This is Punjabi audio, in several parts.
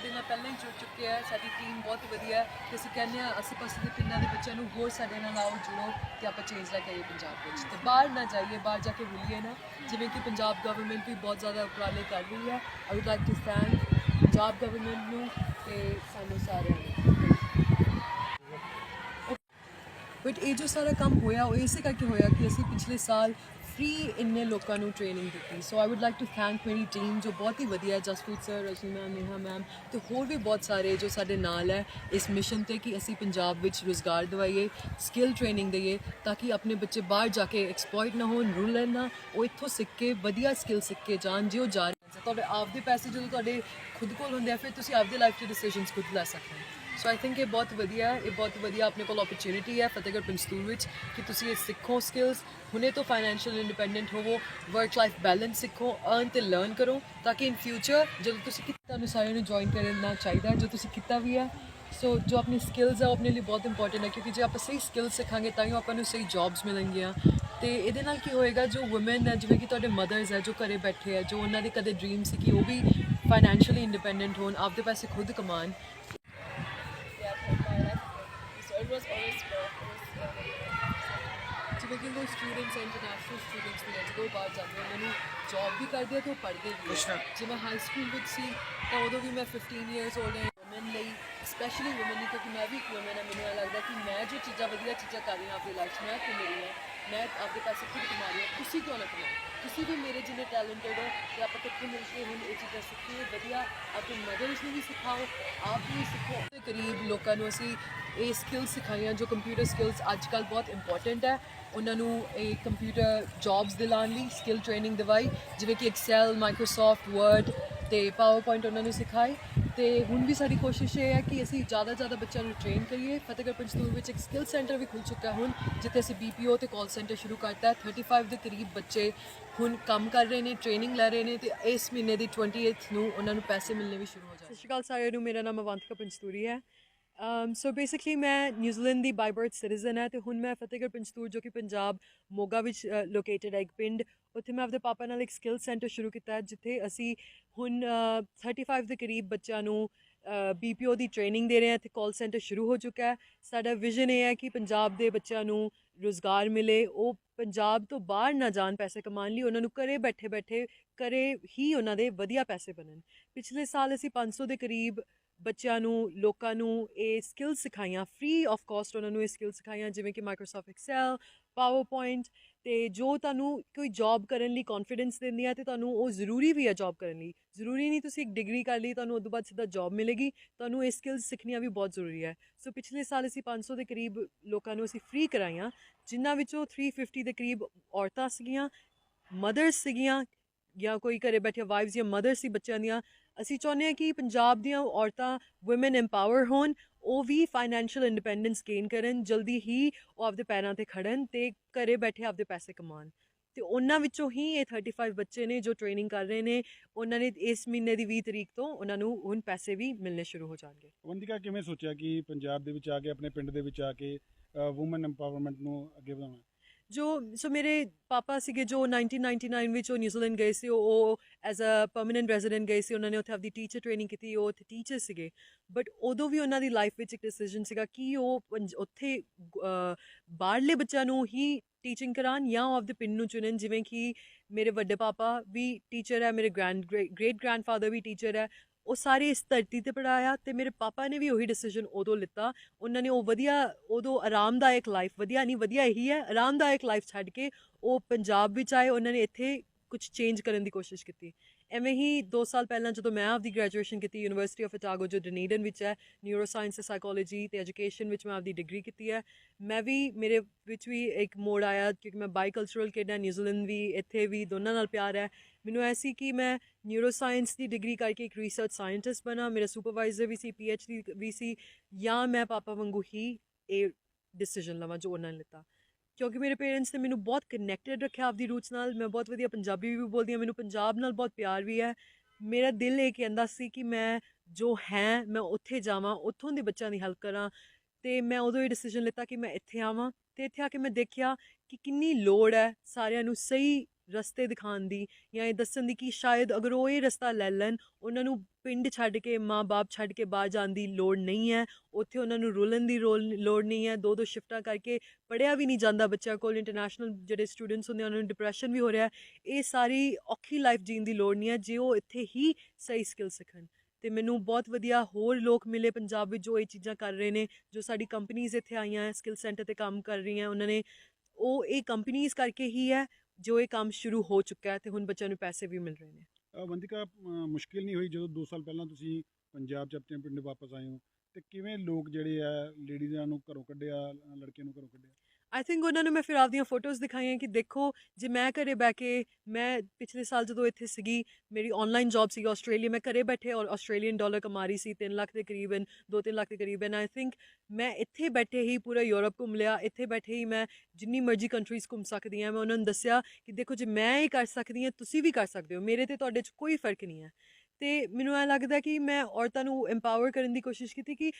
ਸਾਡੇ ਨਾਲ ਪਹਿਲਾਂ ਹੀ ਜੁੜ ਚੁੱਕੇ ਆ, ਸਾਡੀ ਟੀਮ ਬਹੁਤ ਵਧੀਆ ਹੈ ਤੇ ਅਸੀਂ ਕਹਿੰਦੇ ਆ ਆਸੇ ਪਾਸੇ ਦੇ ਪਿੰਡਾਂ ਦੇ ਬੱਚਿਆਂ ਨੂੰ ਹੋਰ ਸਾਡੇ ਨਾਲ ਆਓ, ਜੁੜੋ ਤੇ ਆਪਾਂ ਚੇਂਜ ਲੈ ਕੇ ਆਈਏ ਪੰਜਾਬ ਵਿੱਚ। ਤੇ ਬਾਹਰ ਨਾ ਜਾਈਏ, ਬਾਹਰ ਜਾ ਕੇ ਰੁਲੀਏ ਨਾ। ਜਿਵੇਂ ਕਿ ਪੰਜਾਬ ਗਵਰਨਮੈਂਟ ਵੀ ਬਹੁਤ ਜ਼ਿਆਦਾ ਉਪਰਾਲੇ ਕਰ ਰਹੀ ਹੈ। I would like to thank Punjab government ਨੂੰ ਤੇ ਸਾਨੂੰ ਸਾਰਿਆਂ ਨੂੰ। ਬਟ ਇਹ ਜੋ ਸਾਰਾ ਕੰਮ ਹੋਇਆ, ਉਹ ਇਸੇ ਕਰਕੇ ਹੋਇਆ ਕਿ ਅਸੀਂ ਪਿਛਲੇ ਸਾਲ ਫ੍ਰੀ ਇੰਨੇ ਲੋਕਾਂ ਨੂੰ ਟ੍ਰੇਨਿੰਗ ਦਿੱਤੀ। So I would like to thank ਮੇਰੀ ਟੀਮ ਜੋ ਬਹੁਤ ਹੀ ਵਧੀਆ Jaspreet sir Rashmi ma'am Neha ma'am ਤੇ ਹੋਰ ਵੀ ਬਹੁਤ ਸਾਰੇ ਜੋ ਸਾਡੇ ਨਾਲ ਹੈ ਇਸ ਮਿਸ਼ਨ ਤੇ ਕਿ ਅਸੀਂ ਪੰਜਾਬ ਵਿੱਚ ਰੋਜ਼ਗਾਰ ਦਵਾਈਏ ਸਕਿੱਲ ਟ੍ਰੇਨਿੰਗ ਦਈਏ ਤਾਂ ਕਿ ਆਪਣੇ ਬੱਚੇ ਬਾਹਰ ਜਾ ਕੇ ਐਕਸਪਲੋਇਟ ਨਾ ਹੋਣ ਰੂਲਰ ਨਾ, ਉਹ ਇੱਥੋਂ ਸਿੱਖ ਕੇ ਵਧੀਆ ਸਕਿੱਲ ਸਿੱਖ ਕੇ ਜਾਣ ਜਿਉ ਜਾ ਰਹੇ ਤੁਹਾਡੇ ਆਪਦੇ ਪੈਸੇ ਜਦੋਂ ਤੁਹਾਡੇ ਖੁਦ ਕੋਲ ਹੁੰਦੇ ਆ, ਫਿਰ ਤੁਸੀਂ ਆਪਦੇ ਲਾਈਫ ਦੇ ਡਿਸੀਜਨਸ ਖੁਦ ਲੈ ਸਕਦੇ ਹੋ। ਸੋ ਆਈ ਥਿੰਕ ਇਹ ਬਹੁਤ ਵਧੀਆ ਹੈ ਇਹ ਬਹੁਤ ਵਧੀਆ ਆਪਣੇ ਕੋਲ ਓਪਰਚ्युनिटी ਹੈ ਫਤਿਹਗੜ੍ਹ ਪੰਸਤੂਰ ਵਿੱਚ ਕਿ ਤੁਸੀਂ ਇਹ ਸਿੱਖੋ ਸਕਿੱਲਸ ਹੁਣੇ ਤੋਂ ਫਾਈਨੈਂਸ਼ੀਅਲ ਇੰਡੀਪੈਂਡੈਂਟ ਹੋਵੋ ਵਰਕ ਲਾਈਫ ਬੈਲੈਂਸ ਸਿੱਖੋ ਅਰਨ ਤੇ ਲਰਨ ਕਰੋ ਤਾਂ ਕਿ ਇਨ ਫਿਊਚਰ ਜਦੋਂ ਤੁਸੀਂ ਤੁਹਾਨੂੰ ਸਾਰਿਆਂ ਨੂੰ ਜੁਆਇਨ ਕਰਨਾ ਚਾਹੀਦਾ ਜੋ ਤੁਸੀਂ ਕੀਤਾ ਵੀ ਹੈ ਸੋ ਜੋ ਆਪਣੀ ਸਕਿੱਲਸ ਆ ਉਹ ਆਪਣੇ ਲਈ ਬਹੁਤ ਇੰਪੋਰਟੈਂਟ ਹੈ ਕਿਉਂਕਿ ਜੇ ਆਪਾਂ ਸਹੀ ਸਕਿੱਲਸ ਸਿੱਖਾਂਗੇ ਤਾਂ ਹੀ ਆਪਾਂ ਨੂੰ ਸਹੀ ਜੌਬਸ ਮਿਲਣਗੀਆਂ ਤੇ ਇਹਦੇ ਨਾਲ ਕੀ ਹੋਏਗਾ ਜੋ ਔਮਨ ਹੈ ਜਿਵੇਂ ਕਿ ਤੁਹਾਡੇ ਮਦਰਸ ਹੈ ਜੋ ਘਰੇ ਬੈਠੇ ਹੈ ਜੋ ਉਹਨਾਂ ਦੇ ਕਦੇ ਡ੍ਰੀਮ ਸੀ ਕਿ ਉਹ ਵੀ ਫਾਈਨੈਂਸ਼ੀਅਲੀ ਇੰਡੀਪੈਂਡੈਂਟ ਹੋਣ ਆਪਦੇ ਪੈਸੇ ਖੁਦ ਕਮਾਣ was always uh, ਜਿਵੇਂ ਕਿ ਕੋਈ ਸਟੂਡੈਂਟਸ ਇੰਟਰਨੈਸ਼ਨਲ ਸਟੂਡੈਂਟਸ ਵੀ ਨੇ ਜਦੋਂ ਬਾਹਰ ਜਾਂਦੇ ਨੂੰ ਜੌਬ ਵੀ ਕਰਦੇ ਆ ਤੇ ਉਹ ਪੜ੍ਹਦੇ ਵੀ ਆ ਜਿਵੇਂ ਹਾਈ ਸਕੂਲ ਵਿੱਚ ਸੀ ਤਾਂ ਉਦੋਂ ਵੀ ਮੈਂ 15 ਇਅਰਸ 올ਡ ਹੈ ਔਮਨ ਲਈ ਸਪੈਸ਼ਲੀ ਔਮਨ ਲਈ ਕਿਉਂਕਿ ਮੈਂ ਵੀ ਇੱਕ ਔਮਨ ਹਾਂ ਮੈਨੂੰ ਇਹ ਲੱਗਦਾ ਕਿ ਮੈਂ ਜੋ ਚੀਜ਼ਾਂ ਵਧੀਆ ਚੀਜ਼ਾਂ ਕਰ ਰਹੀ ਹਾਂ ਆਪਣੀ ਲਾਈਫ 'ਚ ਮੈਂ ਕਿ ਮੇਰੀ ਹੈ ਮੈਂ ਆਪਦੇ ਪਾਸੇ ਖੁਦ ਕਮਾਈ ਰਹੀ ਹਾਂ, ਤੁਸੀਂ ਕਿਉਂ ਨਾ ਕਮਾਓ? ਤੁਸੀਂ ਵੀ ਮੇਰੇ ਜਿੰਨੇ ਟੈਲੈਂਟਡ ਹੋ, ਤੇ ਆਪਾਂ ਇਕੱਠੇ ਮਿਲ ਕੇ ਹੁਣ ਇਹ ਚੀਜ਼ਾਂ ਸਿੱਖੀਏ, ਵਧੀਆ ਆਪਣੇ ਮਦਰਸ ਨੂੰ ਵੀ ਸਿਖਾਓ, ਆਪ ਵੀ ਸਿੱਖੋ। ਦੇ ਕਰੀਬ ਲੋਕਾਂ ਨੂੰ ਅਸੀਂ ਇਹ ਸਕਿੱਲ ਸਿਖਾਈਆਂ, ਜੋ ਕੰਪਿਊਟਰ ਸਕਿੱਲਸ ਅੱਜ ਕੱਲ੍ਹ ਬਹੁਤ ਇੰਪੋਰਟੈਂਟ ਹੈ। ਉਹਨਾਂ ਨੂੰ ਇਹ ਕੰਪਿਊਟਰ ਜੌਬਸ ਦਿਲਾਉਣ ਲਈ ਸਕਿੱਲ ਟ੍ਰੇਨਿੰਗ ਦਿਵਾਈ, ਜਿਵੇਂ ਕਿ ਐਕਸੈਲ ਮਾਈਕਰੋਸਾਫਟ ਵਰਡ ਤੇ ਪਾਵਰਪੁਆਇੰਟ ਉਹਨਾਂ ਨੂੰ ਸਿਖਾਈ ਤੇ ਹੁਣ ਵੀ ਸਾਡੀ ਕੋਸ਼ਿਸ਼ ਇਹ ਹੈ ਕਿ ਅਸੀਂ ਜ਼ਿਆਦਾ ਜ਼ਿਆਦਾ ਬੱਚਿਆਂ ਨੂੰ ਟ੍ਰੇਨ ਕਰੀਏ। ਫਤਿਹਗੜ੍ਹ ਪੰਜਤੂਰ ਵਿੱਚ ਇੱਕ ਸਕਿੱਲ ਸੈਂਟਰ ਵੀ ਖੁੱਲ ਚੁੱਕਾ ਹੁਣ, ਜਿੱਥੇ ਅਸੀਂ ਬੀਪੀਓ ਤੇ ਕਾਲ ਸੈਂਟਰ ਸ਼ੁਰੂ ਕਰਤਾ ਹੈ। 35 ਦੇ ਕਰੀਬ ਬੱਚੇ ਹੁਣ ਕੰਮ ਕਰ ਰਹੇ ਨੇ ਟ੍ਰੇਨਿੰਗ ਲੈ ਰਹੇ ਨੇ ਤੇ ਇਸ ਮਹੀਨੇ ਦੀ 28th ਨੂੰ ਉਹਨਾਂ ਨੂੰ ਪੈਸੇ ਮਿਲਣੇ ਵੀ ਸ਼ੁਰੂ ਹੋ ਜਾਣਗੇ। ਸਤਿ ਸ਼੍ਰੀ ਅਕਾਲ ਸਾਰਿਆਂ ਨੂੰ, ਮੇਰਾ ਨਾਮ ਅਵੰਤਿਕਾ ਪੰਜਤੂਰੀ ਹੈ। ਸੋ ਬੇਸਿਕਲੀ ਮੈਂ ਨਿਊਜ਼ੀਲੈਂਡ ਦੀ ਬਾਈ ਬਰਥ ਸਿਟੀਜ਼ਨ ਹੈ ਤੇ ਹੁਣ ਮੈਂ ਫਤਿਹਗੜ੍ਹ ਪੰਚਤੂਰ ਜੋ ਕਿ ਪੰਜਾਬ ਮੋਗਾ ਵਿੱਚ ਲੋਕੇਟਡ ਹੈ ਇੱਕ ਪਿੰਡ ਉੱਥੇ ਮੈਂ ਆਪਣੇ ਪਾਪਾ ਨਾਲ ਇੱਕ ਸਕਿੱਲ ਸੈਂਟਰ ਸ਼ੁਰੂ ਕੀਤਾ ਹੈ ਜਿੱਥੇ ਅਸੀਂ ਹੁਣ ਅ, 35 ਦੇ ਕਰੀਬ ਬੱਚਿਆਂ ਨੂੰ ਬੀਪੀਓ ਦੀ ਟ੍ਰੇਨਿੰਗ ਦੇ ਰਹੇ ਹਾਂ ਇੱਥੇ ਕਾਲ ਸੈਂਟਰ ਸ਼ੁਰੂ ਹੋ ਚੁੱਕਾ ਹੈ ਸਾਡਾ ਵਿਜ਼ਨ ਇਹ ਹੈ ਕਿ ਪੰਜਾਬ ਦੇ ਬੱਚਿਆਂ ਨੂੰ ਰੋਜ਼ਗਾਰ ਮਿਲੇ ਉਹ ਪੰਜਾਬ ਤੋਂ ਬਾਹਰ ਨਾ ਜਾਣ ਪੈਸੇ ਕਮਾਉਣ ਲਈ ਉਹਨਾਂ ਨੂੰ ਘਰੇ ਬੈਠੇ ਬੈਠੇ ਘਰੇ ਹੀ ਉਹਨਾਂ ਦੇ ਵਧੀਆ ਪੈਸੇ ਬਣਨ ਪਿਛਲੇ ਸਾਲ ਅਸੀਂ 500 ਦੇ ਕਰੀਬ ਬੱਚਿਆਂ ਨੂੰ, ਲੋਕਾਂ ਨੂੰ ਇਹ ਸਕਿੱਲ ਸਿਖਾਈਆਂ ਫ੍ਰੀ ਆਫ ਕਾਸਟ ਉਹਨਾਂ ਨੂੰ ਇਹ ਸਕਿੱਲ ਸਿਖਾਈਆਂ, ਜਿਵੇਂ ਕਿ ਮਾਈਕਰੋਸਾਫਟ ਐਕਸੈਲ ਪਾਵਰਪੁਆਇੰਟ ਤੇ ਜੋ ਤੁਹਾਨੂੰ ਕੋਈ ਜੌਬ ਕਰਨ ਲਈ ਕੌਨਫੀਡੈਂਸ ਹੈ ਤੇ ਤੁਹਾਨੂੰ ਉਹ ਜ਼ਰੂਰੀ ਵੀ ਹੈ ਜੌਬ ਕਰਨ ਲਈ। ਜ਼ਰੂਰੀ ਨਹੀਂ ਤੁਸੀਂ ਇੱਕ ਡਿਗਰੀ ਕਰ ਲਈ, ਤੁਹਾਨੂੰ ਉਦੋਂ ਬਾਅਦ ਸਿੱਧਾ ਜੌਬ ਮਿਲੇਗੀ, ਤੁਹਾਨੂੰ ਇਹ ਸਕਿੱਲਸ ਸਿੱਖਣੀਆਂ ਵੀ ਬਹੁਤ ਜ਼ਰੂਰੀ ਹੈ ਸੋ ਪਿਛਲੇ ਸਾਲ ਅਸੀਂ 500 ਦੇ ਕਰੀਬ ਲੋਕਾਂ ਨੂੰ ਅਸੀਂ ਫ੍ਰੀ ਕਰਾਈਆਂ ਜਿਨ੍ਹਾਂ ਵਿੱਚੋਂ 350 ਦੇ ਕਰੀਬ ਔਰਤਾਂ ਸੀਗੀਆਂ ਮਦਰਸ ਸੀਗੀਆਂ ਜਾਂ ਕੋਈ ਘਰੇ ਬੈਠੇ ਵਾਈਫਸ ਜਾਂ ਮਦਰ ਸੀ ਬੱਚਿਆਂ ਦੀਆਂ ਅਸੀਂ ਚਾਹੁੰਦੇ ਹਾਂ ਕਿ ਪੰਜਾਬ ਦੀਆਂ ਔਰਤਾਂ ਔਮਨ ਐਮਪਾਵਰ ਹੋਣ, ਉਹ ਵੀ ਫਾਈਨੈਂਸ਼ੀਅਲ ਇੰਡੀਪੈਂਡੈਂਸ ਗੇਨ ਕਰਨ, ਜਲਦੀ ਹੀ ਉਹ ਆਪਦੇ ਪੈਰਾਂ ਤੇ ਖੜਨ ਤੇ ਘਰੇ ਬੈਠੇ ਆਪਦੇ ਪੈਸੇ ਕਮਾਉਣ। ਤੇ ਉਹਨਾਂ ਵਿੱਚੋਂ ਹੀ ਇਹ 35 ਬੱਚੇ ਨੇ ਜੋ ਟ੍ਰੇਨਿੰਗ ਕਰ ਰਹੇ ਨੇ, ਉਹਨਾਂ ਨੇ ਇਸ ਮਹੀਨੇ ਦੀ 20 ਤਰੀਕ ਤੋਂ ਉਹਨਾਂ ਨੂੰ ਹੁਣ ਪੈਸੇ ਵੀ ਮਿਲਨੇ ਸ਼ੁਰੂ ਹੋ ਜਾਣਗੇ। ਵੰਦਿਕਾ, ਕਿਵੇਂ ਸੋਚਿਆ ਕਿ ਪੰਜਾਬ ਦੇ ਵਿੱਚ ਆ ਕੇ, ਆਪਣੇ ਪਿੰਡ ਦੇ ਵਿੱਚ ਆ ਕੇ ਔਮਨ ਐਮਪਾਵਰਮੈਂਟ ਨੂੰ ਅੱਗੇ ਵਧਾਉਣਾ? ਜੋ ਸੋ ਮੇਰੇ ਪਾਪਾ ਸੀਗੇ ਜੋ 1999 ਵਿੱਚ ਉਹ ਨਿਊਜ਼ੀਲੈਂਡ ਗਏ ਸੀ, ਉਹ ਐਜ਼ ਅ ਪਰਮਨੈਂਟ ਰੈਜ਼ੀਡੈਂਟ ਗਏ ਸੀ, ਉਹਨਾਂ ਨੇ ਉੱਥੇ ਆਪਦੀ ਟੀਚਰ ਟ੍ਰੇਨਿੰਗ ਕੀਤੀ, ਉਹ ਉੱਥੇ ਟੀਚਰ ਸੀਗੇ। ਬਟ ਉਦੋਂ ਵੀ ਉਹਨਾਂ ਦੀ ਲਾਈਫ ਵਿੱਚ ਇੱਕ ਡਿਸੀਜਨ ਸੀਗਾ ਕਿ ਉਹ ਪੰਜ- ਉੱਥੇ ਬਾਹਰਲੇ ਬੱਚਿਆਂ ਨੂੰ ਹੀ ਟੀਚਿੰਗ ਕਰਾਉਣ ਜਾਂ ਉਹ ਆਪਦੇ ਪਿੰਡ ਨੂੰ ਚੁਣਨ, ਜਿਵੇਂ ਕਿ ਮੇਰੇ ਵੱਡੇ ਪਾਪਾ ਵੀ ਟੀਚਰ ਹੈ, ਮੇਰੇ ਗ੍ਰੈਂਡ ਗ੍ਰੇਟ ਗ੍ਰੈਂਡਫਾਦਰ ਵੀ ਟੀਚਰ ਹੈ ਉਹ ਸਾਰੇ ਇਸ ਧਰਤੀ ਤੇ ਪੜਾਇਆ ਤੇ ਮੇਰੇ ਪਾਪਾ ਨੇ ਵੀ ਉਹੀ ਡਿਸੀਜਨ ਉਦੋਂ ਲਿੱਤਾ। ਉਹਨਾਂ ਨੇ ਉਹ ਵਧੀਆ, ਉਦੋਂ ਆਰਾਮਦਾਇਕ ਲਾਈਫ ਵਧੀਆ ਨਹੀਂ, ਵਧੀਆ ਇਹੀ ਹੈ, ਆਰਾਮਦਾਇਕ ਲਾਈਫ ਛੱਡ ਕੇ ਉਹ ਪੰਜਾਬ ਵਿੱਚ ਆਏ, ਉਹਨਾਂ ਨੇ ਇੱਥੇ ਕੁਝ ਚੇਂਜ ਕਰਨ ਦੀ ਕੋਸ਼ਿਸ਼ ਕੀਤੀ। ਐਵੇਂ ਹੀ 2 ਸਾਲ ਪਹਿਲਾਂ ਜਦੋਂ ਮੈਂ ਆਪਦੀ ਗ੍ਰੈਜੂਏਸ਼ਨ ਕੀਤੀ ਯੂਨੀਵਰਸਿਟੀ ਆਫ ਇਟਾਗੋ ਜੋ ਡਨੀਡਨ ਵਿੱਚ ਹੈ ਨਿਊਰੋ ਸਾਇੰਸ ਤੇ ਸਾਈਕੋਲੋਜੀ ਤੇ ਐਜੂਕੇਸ਼ਨ ਵਿੱਚ ਮੈਂ ਆਪਦੀ ਡਿਗਰੀ ਕੀਤੀ ਹੈ, ਮੈਂ ਵੀ ਮੇਰੇ ਵਿੱਚ ਵੀ ਇੱਕ ਮੋੜ ਆਇਆ ਕਿਉਂਕਿ ਮੈਂ ਬਾਈਕਲਚਰਲ ਕਿਡ ਹਾਂ ਨਿਊਜ਼ੀਲੈਂਡ ਵੀ, ਇੱਥੇ ਵੀ ਦੋਨਾਂ ਨਾਲ ਪਿਆਰ ਹੈ। ਮੈਨੂੰ ਐਸੀ ਕਿ ਮੈਂ ਨਿਊਰੋ ਸਾਇੰਸ ਦੀ ਡਿਗਰੀ ਕਰਕੇ ਇੱਕ ਰਿਸਰਚ ਸਾਇੰਟਿਸਟ ਬਣਾ, ਮੇਰਾ ਸੁਪਰਵਾਈਜ਼ਰ ਵੀ ਸੀ ਡੀ ਵੀ ਸੀ, ਜਾਂ ਮੈਂ ਪਾਪਾ ਵਾਂਗੂ ਹੀ ਇਹ ਡਿਸੀਜਨ ਲਵਾਂ ਜੋ ਉਹਨਾਂ ਨੇ ਲਿੱਤਾ। ਕਿਉਂਕਿ ਮੇਰੇ ਪੇਰੈਂਟਸ ਨੇ ਮੈਨੂੰ ਬਹੁਤ ਕਨੈਕਟਡ ਰੱਖਿਆ ਆਪਦੀ ਰੂਟਸ ਨਾਲ, ਮੈਂ ਬਹੁਤ ਵਧੀਆ ਪੰਜਾਬੀ ਵੀ ਬੋਲਦੀ ਹਾਂ, ਮੈਨੂੰ ਪੰਜਾਬ ਨਾਲ ਬਹੁਤ ਪਿਆਰ ਵੀ ਹੈ। ਮੇਰਾ ਦਿਲ ਇਹ ਕਹਿੰਦਾ ਸੀ ਕਿ ਮੈਂ ਜੋ ਹੈ, ਮੈਂ ਉੱਥੇ ਜਾਵਾਂ, ਉੱਥੋਂ ਦੇ ਬੱਚਿਆਂ ਦੀ ਹੈਲਪ ਕਰਾਂ। ਤੇ ਮੈਂ ਉਦੋਂ ਹੀ ਡਿਸੀਜਨ ਲਿੱਤਾ ਕਿ ਮੈਂ ਇੱਥੇ ਆਵਾਂ ਤੇ ਇੱਥੇ ਆ ਕੇ ਮੈਂ ਦੇਖਿਆ ਕਿ ਕਿੰਨੀ ਲੋੜ ਹੈ ਸਾਰਿਆਂ ਨੂੰ ਸਹੀ ਰਸਤੇ ਦਿਖਾਉਣ ਦੀ ਜਾਂ ਇਹ ਦੱਸਣ ਦੀ ਕਿ ਸ਼ਾਇਦ ਅਗਰ ਉਹ ਇਹ ਰਸਤਾ ਲੈ ਲੈਣ, ਉਹਨਾਂ ਨੂੰ ਪਿੰਡ ਛੱਡ ਕੇ, ਮਾਂ-ਬਾਪ ਛੱਡ ਕੇ ਬਾਹਰ ਜਾਣ ਦੀ ਲੋੜ ਨਹੀਂ ਹੈ। ਉੱਥੇ ਉਹਨਾਂ ਨੂੰ ਰੁਲਣ ਦੀ ਰੋਲ, ਲੋੜ ਨਹੀਂ ਹੈ। ਦੋ ਦੋ ਸ਼ਿਫਟਾਂ ਕਰਕੇ ਪੜਿਆ ਵੀ ਨਹੀਂ ਜਾਂਦਾ ਬੱਚਿਆਂ ਕੋਲ। ਇੰਟਰਨੈਸ਼ਨਲ ਜਿਹੜੇ ਸਟੂਡੈਂਟਸ ਹੁੰਦੇ ਉਹਨਾਂ ਨੂੰ ਡਿਪਰੈਸ਼ਨ ਵੀ ਹੋ ਰਿਹਾ ਇਹ ਸਾਰੀ ਔਖੀ ਲਾਈਫ ਜੀਣ ਦੀ ਲੋੜ ਨਹੀਂ ਹੈ, ਜੇ ਉਹ ਇੱਥੇ ਹੀ ਸਹੀ ਸਕਿੱਲ ਸਿੱਖਣ। ਤੇ ਮੈਨੂੰ ਬਹੁਤ ਵਧੀਆ ਹੋਰ ਲੋਕ ਮਿਲੇ ਪੰਜਾਬ ਵਿੱਚ ਜੋ ਇਹ ਚੀਜ਼ਾਂ ਕਰ ਰਹੇ ਨੇ, ਜੋ ਸਾਡੀ ਕੰਪਨੀਆਂ ਇੱਥੇ ਆਈਆਂ ਹੈ ਸਕਿੱਲ ਸੈਂਟਰ ਤੇ ਕੰਮ ਕਰ ਰਹੀਆਂ, ਉਹਨਾਂ ਨੇ। ਉਹ ਇਹ ਕੰਪਨੀਆਂ ਕਰਕੇ ਹੀ ਹੈ ਜੋ ਇਹ ਕੰਮ ਸ਼ੁਰੂ ਹੋ ਚੁੱਕਾ ਹੈ ਤੇ ਹੁਣ ਬੱਚਿਆਂ ਨੂੰ ਪੈਸੇ ਵੀ ਮਿਲ ਰਹੇ ਨੇ। ਅ, ਵੰਦਿਕਾ ਮੁਸ਼ਕਿਲ ਨਹੀਂ ਹੋਈ ਜਦੋਂ 2 ਸਾਲ ਪਹਿਲਾਂ ਤੁਸੀਂ ਪੰਜਾਬ ਚ ਆਪਣੇ ਪਿੰਡ ਵਾਪਸ ਆਏ ਹੋ? ਤੇ ਕਿਵੇਂ ਲੋਕ ਜਿਹੜੇ ਆ ਲੇਡੀਜ਼ਾਂ ਨੂੰ ਘਰੋਂ ਕੱਢਿਆ ਲੜਕਿਆਂ ਨੂੰ ਘਰੋਂ ਕੱਢਿਆ? ਆਈ ਥਿੰਕ ਉਹਨਾਂ ਨੂੰ ਮੈਂ ਫਿਰ ਆਪਦੀਆਂ ਫੋਟੋਜ਼ ਦਿਖਾਈਆਂ ਕਿ ਦੇਖੋ, ਜੇ ਮੈਂ ਘਰੇ ਬੈ ਕੇ ਮੈਂ ਪਿਛਲੇ ਸਾਲ ਜਦੋਂ ਇੱਥੇ ਸੀਗੀ, ਮੇਰੀ ਆਨਲਾਈਨ ਜੌਬ ਸੀਗੀ ਆਸਟ੍ਰੇਲੀਆ ਮੈਂ ਘਰੇ ਬੈਠੇ ਔਰ ਆਸਟ੍ਰੇਲੀਅਨ ਡਾਲਰ ਕਮਾ ਰਹੀ ਸੀ 3 ਲੱਖ ਦੇ ਕਰੀਬਨ 2-3 ਲੱਖ ਦੇ ਕਰੀਬਨ ਆਈ ਥਿੰਕ ਮੈਂ ਇੱਥੇ ਬੈਠੇ ਹੀ ਪੂਰਾ ਯੂਰਪ ਘੁੰਮ ਲਿਆ, ਇੱਥੇ ਬੈਠੇ ਹੀ ਮੈਂ ਜਿੰਨੀ ਮਰਜ਼ੀ ਕੰਟਰੀਜ਼ ਘੁੰਮ ਸਕਦੀ ਹਾਂ, ਮੈਂ ਉਹਨਾਂ ਨੂੰ ਦੱਸਿਆ ਕਿ ਦੇਖੋ, ਜੇ ਮੈਂ ਇਹ ਕਰ ਸਕਦੀ ਹਾਂ, ਤੁਸੀਂ ਵੀ ਕਰ ਸਕਦੇ ਹੋ, ਮੇਰੇ ਤੇ ਤੁਹਾਡੇ 'ਚ ਕੋਈ ਫ਼ਰਕ ਨਹੀਂ ਹੈ। ਤੇ ਮੈਨੂੰ ਐ ਲੱਗਦਾ ਕਿ ਮੈਂ ਔਰਤਾਂ ਨੂੰ ਐਮਪਾਵਰ ਕਰਨ ਦੀ ਕੋਸ਼ਿਸ਼ ਕੀਤੀ ਕਿ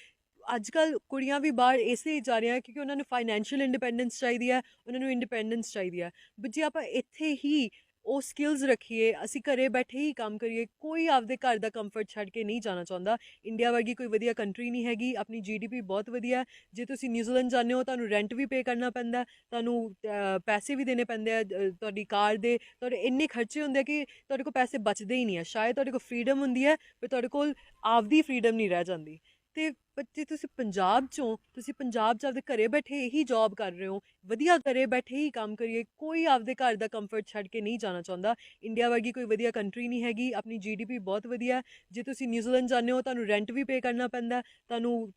ਅੱਜ ਕੱਲ ਕੁੜੀਆਂ ਵੀ ਬਾਹਰ ਇਸੇ ਹੀ ਜਾ ਰਹੀਆਂ ਕਿਉਂਕਿ ਉਹਨਾਂ ਨੂੰ ਫਾਈਨੈਂਸ਼ੀਅਲ ਇੰਡੀਪੈਂਡੈਂਸ ਚਾਹੀਦੀ ਹੈ, ਉਹਨਾਂ ਨੂੰ ਇੰਡੀਪੈਂਡੈਂਸ ਚਾਹੀਦੀ ਹੈ। ਬਟ ਜੇ ਆਪਾਂ ਇੱਥੇ ਹੀ ਉਹ ਸਕਿੱਲਸ ਰੱਖੀਏ, ਅਸੀਂ ਘਰੇ ਬੈਠੇ ਹੀ ਕੰਮ ਕਰੀਏ, ਕੋਈ ਆਪਦੇ ਘਰ ਦਾ ਕੰਫਰਟ ਛੱਡ ਕੇ ਨਹੀਂ ਜਾਣਾ ਚਾਹੁੰਦਾ। ਇੰਡੀਆ ਵਰਗੀ ਕੋਈ ਵਧੀਆ ਕੰਟਰੀ ਨਹੀਂ ਹੈਗੀ, ਆਪਣੀ ਜੀਡੀਪੀ ਬਹੁਤ ਵਧੀਆ ਜੇ ਤੁਸੀਂ ਨਿਊਜ਼ੀਲੈਂਡ ਜਾਂਦੇ ਹੋ, ਤੁਹਾਨੂੰ ਰੈਂਟ ਵੀ ਪੇ ਕਰਨਾ ਪੈਂਦਾ ਤੁਹਾਨੂੰ ਪੈਸੇ ਵੀ ਦੇਣੇ ਪੈਂਦੇ ਆ ਤੁਹਾਡੀ ਕਾਰ ਦੇ, ਤੁਹਾਡੇ ਇੰਨੇ ਖਰਚੇ ਹੁੰਦੇ ਕਿ ਤੁਹਾਡੇ ਕੋਲ ਪੈਸੇ ਬਚਦੇ ਹੀ ਨਹੀਂ ਆ ਸ਼ਾਇਦ ਤੁਹਾਡੇ ਕੋਲ ਫ੍ਰੀडम ਹੁੰਦੀ ਹੈ ਪਰ ਤੁਹਾਡੇ ਕੋਲ ਆਪਦੀ ਫ੍ਰੀडम ਨਹੀਂ ਰਹਿ ਜਾਂਦੀ। ਤੇ ਬੱਚੇ ਤੁਸੀਂ ਪੰਜਾਬ ਚੋਂ, ਤੁਸੀਂ ਪੰਜਾਬ ਚ ਆਪਦੇ ਘਰੇ ਬੈਠੇ ਹੀ ਜੌਬ ਕਰ ਰਹੇ ਹੋ, ਵਧੀਆ ਘਰੇ ਬੈਠੇ ਹੀ ਕੰਮ ਕਰੀਏ, ਕੋਈ ਆਪਦੇ ਘਰ ਦਾ ਕੰਫਰਟ ਛੱਡ ਕੇ ਨਹੀਂ ਜਾਣਾ ਚਾਹੁੰਦਾ। ਇੰਡੀਆ ਵਰਗੀ ਕੋਈ ਵਧੀਆ ਕੰਟਰੀ ਨਹੀਂ ਹੈਗੀ, ਆਪਣੀ ਜੀਡੀਪੀ ਬਹੁਤ ਵਧੀਆ ਜੇ ਤੁਸੀਂ ਨਿਊਜ਼ੀਲੈਂਡ ਜਾਂਦੇ ਹੋ, ਤੁਹਾਨੂੰ ਰੈਂਟ ਵੀ ਪੇ ਕਰਨਾ ਪੈਂਦਾ ਤੁਹਾਨੂੰ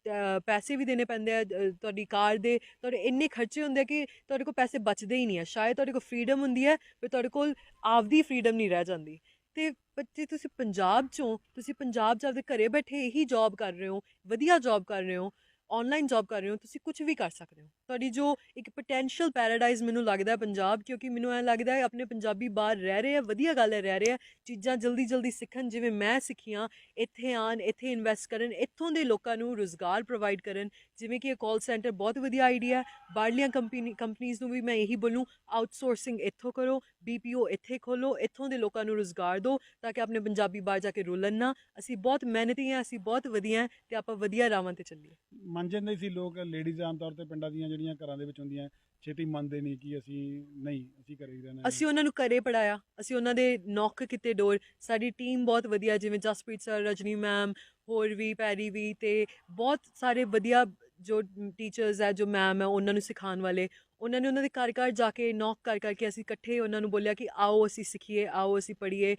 ਪੈਸੇ ਵੀ ਦੇਣੇ ਪੈਂਦੇ ਆ ਤੁਹਾਡੀ ਕਾਰ ਦੇ, ਤੁਹਾਡੇ ਇੰਨੇ ਖਰਚੇ ਹੁੰਦੇ ਕਿ ਤੁਹਾਡੇ ਕੋਲ ਪੈਸੇ ਬਚਦੇ ਹੀ ਨਹੀਂ ਆ। ਸ਼ਾਇਦ ਤੁਹਾਡੇ ਕੋਲ ਫ੍ਰੀडम ਹੁੰਦੀ ਹੈ, ਪਰ ਤੁਹਾਡੇ ਕੋਲ ਆਪਦੀ ਫ੍ਰੀडम ਨਹੀਂ ਰਹਿ ਜਾਂਦੀ। ਤੇ ਬੱਚੇ ਤੁਸੀਂ ਪੰਜਾਬ ਚੋਂ ਤੁਸੀਂ ਪੰਜਾਬ 'ਚ ਆਪਦੇ ਘਰੇ ਬੈਠੇ ਇਹੀ ਜੌਬ ਕਰ ਰਹੇ ਹੋ, ਵਧੀਆ ਜੌਬ ਕਰ ਰਹੇ ਹੋ ਆਨਲਾਈਨ ਜੌਬ ਕਰ ਰਹੇ ਹੋ, ਤੁਸੀਂ ਕੁਝ ਵੀ ਕਰ ਸਕਦੇ ਹੋ। ਤੁਹਾਡੀ ਜੋ ਇੱਕ ਪੋਟੈਂਸ਼ੀਅਲ ਪੈਰਾਡਾਈਜ਼ ਮੈਨੂੰ ਲੱਗਦਾ ਪੰਜਾਬ, ਕਿਉਂਕਿ ਮੈਨੂੰ ਐ ਲੱਗਦਾ ਹੈ ਆਪਣੇ ਪੰਜਾਬੀ ਬਾਹਰ ਰਹਿ ਰਹੇ ਆ, ਵਧੀਆ ਗੱਲ ਹੈ, ਰਹਿ ਰਹੇ ਆ। ਚੀਜ਼ਾਂ ਜਲਦੀ ਜਲਦੀ ਸਿੱਖਣ, ਜਿਵੇਂ ਮੈਂ ਸਿੱਖੀਆਂ ਇੱਥੇ ਆਣ ਇੱਥੇ ਇਨਵੈਸਟ ਕਰਨ, ਇੱਥੋਂ ਦੇ ਲੋਕਾਂ ਨੂੰ ਰੋਜ਼ਗਾਰ ਪ੍ਰੋਵਾਈਡ ਕਰਨ। ਜਿਵੇਂ ਕਿ ਇਹ ਕਾਲ ਸੈਂਟਰ ਬਹੁਤ ਵਧੀਆ ਆਈਡੀਆ ਹੈ, ਬਾਹਰਲੀਆਂ ਕੰਪਨੀ ਕੰਪਨੀਆਂ ਨੂੰ ਵੀ ਮੈਂ ਇਹੀ ਬੋਲੂੰ ਆਊਟਸੋਰਸਿੰਗ ਇੱਥੋਂ ਕਰੋ ਬੀਪੀਓ ਇੱਥੇ ਖੋਲੋ ਇੱਥੋਂ ਦੇ ਲੋਕਾਂ ਨੂੰ ਰੋਜ਼ਗਾਰ ਦਿਓ, ਤਾਂ ਕਿ ਆਪਣੇ ਪੰਜਾਬੀ ਬਾਹਰ ਜਾ ਕੇ ਰੋਲਣ ਨਾ। ਅਸੀਂ ਬਹੁਤ ਮਿਹਨਤੀ ਹਾਂ, ਅਸੀਂ ਬਹੁਤ ਵਧੀਆ ਹਾਂ, ਤੇ ਆਪਾਂ ਵਧੀਆ ਰਾਵਾਂ ਤੇ ਚੱਲੀਏ। ਮੰਨ ਜਾਂਦੇ ਸੀ, ਲੋਕ ਲੇਡੀਜ਼ ਆਮ ਤੌਰ ਤੇ ਪਿੰਡਾਂ ਦੀਆਂ ਜਿਹੜੀਆਂ ਘਰਾਂ ਦੇ ਵਿੱਚ ਹੁੰਦੀਆਂ, ਛੇਤੀ ਮੰਨਦੇ ਨਹੀਂ ਕਿ ਅਸੀਂ ਨਹੀਂ, ਅਸੀਂ ਘਰੇ ਰਹਿਣਾ ਅਸੀਂ ਉਹਨਾਂ ਨੂੰ ਘਰੇ ਪੜਾਇਆ, ਅਸੀਂ ਉਹਨਾਂ ਦੇ ਨੌਕ ਕੀਤੇ ਡੋਰ ਸਾਡੀ ਟੀਮ ਬਹੁਤ ਵਧੀਆ, ਜਿਵੇਂ ਜਸਪ੍ਰੀਤ ਸਰ ਰਜਨੀ ਮੈਮ ਹੋਰ ਵੀ, ਪੈਰੀ ਵੀ ਤੇ ਬਹੁਤ ਸਾਰੇ ਵਧੀਆ ਜੋ ਟੀਚਰਸ ਹੈ, ਜੋ ਮੈਮ ਹੈ, ਉਹਨਾਂ ਨੂੰ ਸਿਖਾਉਣ ਵਾਲੇ। ਉਹਨਾਂ ਨੇ ਉਹਨਾਂ ਦੇ ਘਰ ਘਰ ਜਾ ਕੇ ਨੌਕ ਕਰ ਕਰਕੇ ਅਸੀਂ ਇਕੱਠੇ ਉਹਨਾਂ ਨੂੰ ਬੋਲਿਆ ਕਿ ਆਓ ਅਸੀਂ ਸਿੱਖੀਏ, ਆਓ ਅਸੀਂ ਪੜ੍ਹੀਏ।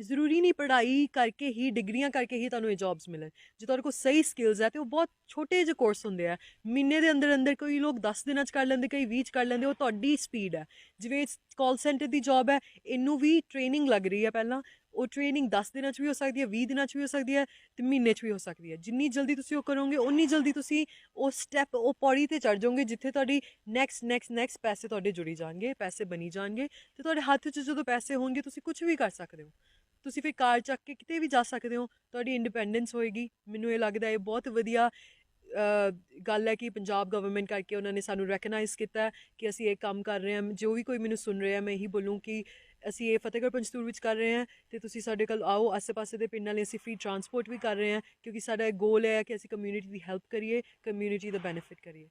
ਜ਼ਰੂਰੀ ਨਹੀਂ ਪੜ੍ਹਾਈ ਕਰਕੇ ਹੀ, ਡਿਗਰੀਆਂ ਕਰਕੇ ਹੀ ਤੁਹਾਨੂੰ ਇਹ ਜੌਬਸ ਮਿਲਣ। ਜੇ ਤੁਹਾਡੇ ਕੋਲ ਸਹੀ ਸਕਿੱਲਸ ਹੈ ਤੇ ਉਹ ਬਹੁਤ ਛੋਟੇ ਜਿਹੇ ਕੋਰਸ ਹੁੰਦੇ ਆ। ਮਹੀਨੇ ਦੇ ਅੰਦਰ ਅੰਦਰ ਕੋਈ ਲੋਕ 10 ਦਿਨਾਂ ਚ ਕਰ ਲੈਂਦੇ, ਕਈ 20 ਚ ਕਰ ਲੈਂਦੇ, ਉਹ ਤੁਹਾਡੀ ਸਪੀਡ ਹੈ। ਜਿਵੇਂ ਕਾਲ ਸੈਂਟਰ ਦੀ ਜੌਬ ਹੈ, ਇਹਨੂੰ ਵੀ ਟ੍ਰੇਨਿੰਗ ਲੱਗ ਰਹੀ ਹੈ ਪਹਿਲਾਂ। ਉਹ ਟ੍ਰੇਨਿੰਗ 10 ਦਿਨਾਂ ਚ ਵੀ ਹੋ ਸਕਦੀ ਹੈ 20 ਦਿਨਾਂ ਚ ਵੀ ਹੋ ਸਕਦੀ ਹੈ ਤੇ ਮਹੀਨੇ ਚ ਵੀ ਹੋ ਸਕਦੀ ਹੈ। ਜਿੰਨੀ ਜਲਦੀ ਤੁਸੀਂ ਉਹ ਕਰੋਗੇ ਉਨੀ ਜਲਦੀ ਤੁਸੀਂ ਉਹ ਸਟੈਪ ਉਹ ਪੌੜੀ ਤੇ ਚੜ ਜਾਓਗੇ ਜਿੱਥੇ ਤੁਹਾਡੀ ਨੈਕਸਟ ਨੈਕਸਟ ਨੈਕਸਟ ਪੈਸੇ ਤੁਹਾਡੇ ਜੁੜੀ ਜਾਣਗੇ, ਪੈਸੇ ਬਣੀ ਜਾਣਗੇ ਤੇ ਤੁਹਾਡੇ ਹੱਥ 'ਚ ਜਦੋਂ ਪੈਸੇ ਹੋਣਗੇ ਤੁਸੀਂ ਕੁਝ ਵੀ ਕਰ ਸਕਦੇ ਹੋ। ਤੁਸੀਂ ਫਿਰ ਕਾਰ ਚੱਕ ਕੇ ਕਿਤੇ ਵੀ ਜਾ ਸਕਦੇ ਹੋ, ਤੁਹਾਡੀ ਇੰਡੀਪੈਂਡੈਂਸ ਹੋਏਗੀ। ਮੈਨੂੰ ਇਹ ਲੱਗਦਾ ਇਹ ਬਹੁਤ ਵਧੀਆ ਗੱਲ ਹੈ ਕਿ ਪੰਜਾਬ ਗਵਰਨਮੈਂਟ ਕਰਕੇ ਉਹਨਾਂ ਨੇ ਸਾਨੂੰ ਰੈਕਗਨਾਈਜ਼ ਕੀਤਾ ਕਿ ਅਸੀਂ ਇਹ ਕੰਮ ਕਰ ਰਹੇ ਹਾਂ। ਜੋ ਵੀ ਕੋਈ ਮੈਨੂੰ ਸੁਣ ਰਿਹਾ ਮੈਂ ਇਹੀ ਬੋਲੂੰ ਕਿ ਅਸੀਂ ਇਹ ਫਤਿਹਗੜ੍ਹ ਪੰਜਤੂਰ ਵਿੱਚ ਕਰ ਰਹੇ ਹਾਂ ਤੇ ਤੁਸੀਂ ਸਾਡੇ ਕੋਲ ਆਓ, ਆਸ-ਪਾਸੇ ਦੇ ਪਿੰਡਾਂ ਲਈ ਅਸੀਂ ਫ੍ਰੀ ਟਰਾਂਸਪੋਰਟ ਵੀ ਕਰ ਰਹੇ ਹਾਂ ਕਿਉਂਕਿ ਸਾਡਾ ਗੋਲ ਹੈ ਕਿ ਅਸੀਂ ਕਮਿਊਨਿਟੀ ਦੀ ਹੈਲਪ ਕਰੀਏ ਕਮਿਊਨਿਟੀ ਦਾ ਬੈਨੀਫਿਟ ਕਰੀਏ।